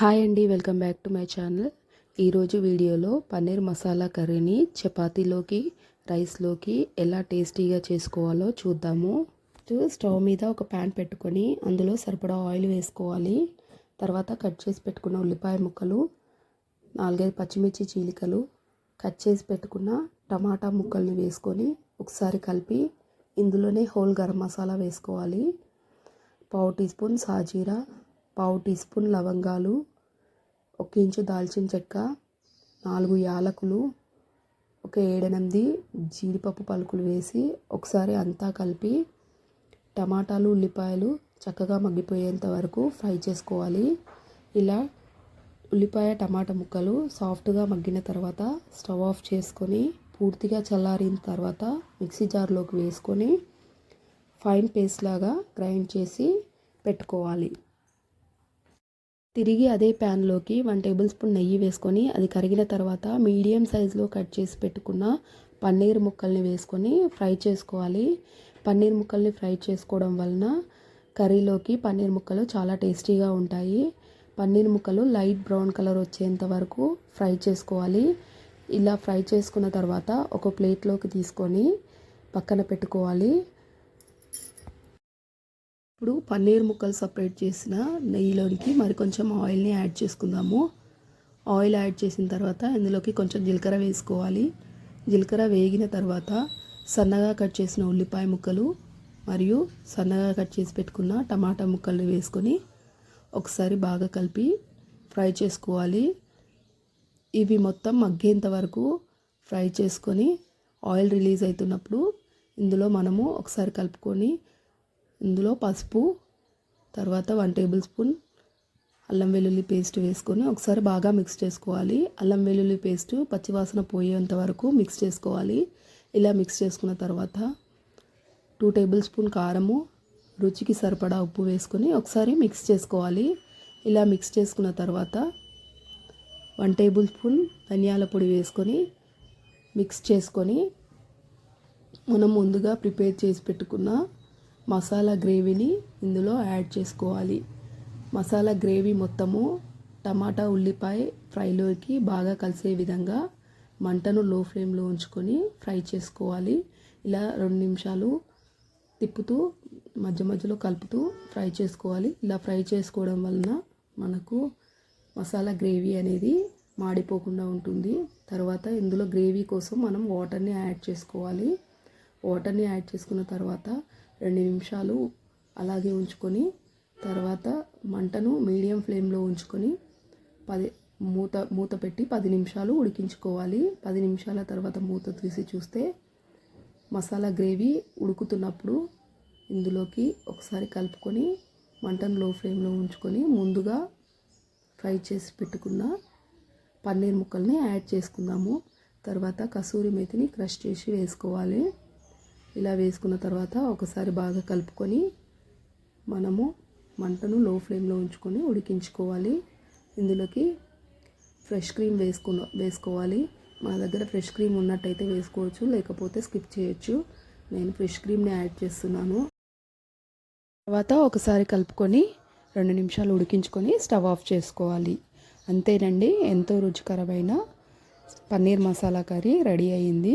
Hi అండి welcome back to my channel. ఈరోజు వీడియోలో పన్నీర్ మసాలా కర్రీని చపాతీలోకి రైస్లోకి ఎలా టేస్టీగా చేసుకోవాలో చూద్దాము. స్టవ్ మీద ఒక ప్యాన్ పెట్టుకొని అందులో సరిపడా ఆయిల్ వేసుకోవాలి. తర్వాత కట్ చేసి పెట్టుకున్న ఉల్లిపాయ ముక్కలు నాలుగైదు పచ్చిమిర్చి చీలికలు కట్ చేసి పెట్టుకున్న టమాటా ముక్కల్ని వేసుకొని ఒకసారి కలిపి ఇందులోనే హోల్ గరం మసాలా వేసుకోవాలి. పావు టీ స్పూన్ సాజీరా పావు టీ స్పూన్ లవంగాలు ఒక ఇంచు దాల్చిన చెక్క నాలుగు యాలకులు ఒక ఏడెనిమిది జీడిపప్పు పలుకులు వేసి ఒకసారి అంతా కలిపి టమాటాలు ఉల్లిపాయలు చక్కగా మగ్గిపోయేంత వరకు ఫ్రై చేసుకోవాలి. ఇలా ఉల్లిపాయ టమాటా ముక్కలు సాఫ్ట్గా మగ్గిన తర్వాత స్టవ్ ఆఫ్ చేసుకొని పూర్తిగా చల్లారిన తర్వాత మిక్సీ జార్లోకి వేసుకొని ఫైన్ పేస్ట్ లాగా గ్రైండ్ చేసి పెట్టుకోవాలి. తిరిగి అదే ప్యాన్లోకి వన్ టేబుల్ స్పూన్ నెయ్యి వేసుకొని అది కరిగిన తర్వాత మీడియం సైజులో కట్ చేసి పెట్టుకున్న పన్నీర్ ముక్కల్ని వేసుకొని ఫ్రై చేసుకోవాలి. పన్నీర్ ముక్కల్ని ఫ్రై చేసుకోవడం వలన కర్రీలోకి పన్నీర్ ముక్కలు చాలా టేస్టీగా ఉంటాయి. పన్నీర్ ముక్కలు లైట్ బ్రౌన్ కలర్ వచ్చేంత వరకు ఫ్రై చేసుకోవాలి. ఇలా ఫ్రై చేసుకున్న తర్వాత ఒక ప్లేట్లోకి తీసుకొని పక్కన పెట్టుకోవాలి. ఇప్పుడు పన్నీర్ ముక్కలు సపరేట్ చేసిన నెయ్యిలోనికి మరి కొంచెం ఆయిల్ని యాడ్ చేసుకుందాము. ఆయిల్ యాడ్ చేసిన తర్వాత ఇందులోకి కొంచెం జీలకర్ర వేసుకోవాలి. జీలకర్ర వేగిన తర్వాత సన్నగా కట్ చేసిన ఉల్లిపాయ ముక్కలు మరియు సన్నగా కట్ చేసి పెట్టుకున్న టమాటా ముక్కలు వేసుకొని ఒకసారి బాగా కలిపి ఫ్రై చేసుకోవాలి. ఇవి మొత్తం మగ్గేంత వరకు ఫ్రై చేసుకొని ఆయిల్ రిలీజ్ అవుతున్నప్పుడు ఇందులో మనము ఒకసారి కలుపుకొని ఇందులో పసుపు తర్వాత వన్ టేబుల్ స్పూన్ అల్లం వెల్లుల్లి పేస్ట్ వేసుకొని ఒకసారి బాగా మిక్స్ చేసుకోవాలి. అల్లం వెల్లుల్లి పేస్ట్ పచ్చివాసన పోయేంత వరకు మిక్స్ చేసుకోవాలి. ఇలా మిక్స్ చేసుకున్న తర్వాత టూ టేబుల్ స్పూన్ కారము రుచికి సరిపడా ఉప్పు వేసుకొని ఒకసారి మిక్స్ చేసుకోవాలి. ఇలా మిక్స్ చేసుకున్న తర్వాత వన్ టేబుల్ స్పూన్ ధనియాల పొడి వేసుకొని మిక్స్ చేసుకొని మనం ముందుగా ప్రిపేర్ చేసి పెట్టుకున్న మసాలా గ్రేవీని ఇందులో యాడ్ చేసుకోవాలి. మసాలా గ్రేవీ మొత్తము టమాటా ఉల్లిపాయ ఫ్రైలోకి బాగా కలిసే విధంగా మంటను లో ఫ్లేమ్లో ఉంచుకొని ఫ్రై చేసుకోవాలి. ఇలా రెండు నిమిషాలు తిప్పుతూ మధ్య మధ్యలో కలుపుతూ ఫ్రై చేసుకోవాలి. ఇలా ఫ్రై చేసుకోవడం వలన మనకు మసాలా గ్రేవీ అనేది మాడిపోకుండా ఉంటుంది. తర్వాత ఇందులో గ్రేవీ కోసం మనం వాటర్ని యాడ్ చేసుకోవాలి. వాటర్ని యాడ్ చేసుకున్న తర్వాత రెండు నిమిషాలు అలాగే ఉంచుకొని తర్వాత మంటను మీడియం ఫ్లేమ్లో ఉంచుకొని పది మూత మూత పెట్టి పది నిమిషాలు ఉడికించుకోవాలి. పది నిమిషాల తర్వాత మూత తీసి చూస్తే మసాలా గ్రేవీ ఉడుకుతున్నప్పుడు ఇందులోకి ఒకసారి కలుపుకొని మంటను లో ఫ్లేమ్లో ఉంచుకొని ముందుగా ఫ్రై చేసి పెట్టుకున్న పన్నీర్ ముక్కల్ని యాడ్ చేసుకుందాము. తర్వాత కసూరి మేతిని క్రష్ చేసి వేసుకోవాలి. ఇలా వేసుకున్న తర్వాత ఒకసారి బాగా కలుపుకొని మనము మంటను లో ఫ్లేమ్లో ఉంచుకొని ఉడికించుకోవాలి. ఇందులోకి ఫ్రెష్ క్రీమ్ వేసుకున్న వేసుకోవాలి. మా దగ్గర ఫ్రెష్ క్రీమ్ ఉన్నట్టయితే వేసుకోవచ్చు లేకపోతే స్కిప్ చేయొచ్చు. నేను ఫ్రెష్ క్రీమ్ని యాడ్ చేస్తున్నాను. తర్వాత ఒకసారి కలుపుకొని రెండు నిమిషాలు ఉడికించుకొని స్టవ్ ఆఫ్ చేసుకోవాలి. అంతేనండి ఎంతో రుచికరమైన పన్నీర్ మసాలా కర్రీ రెడీ అయ్యింది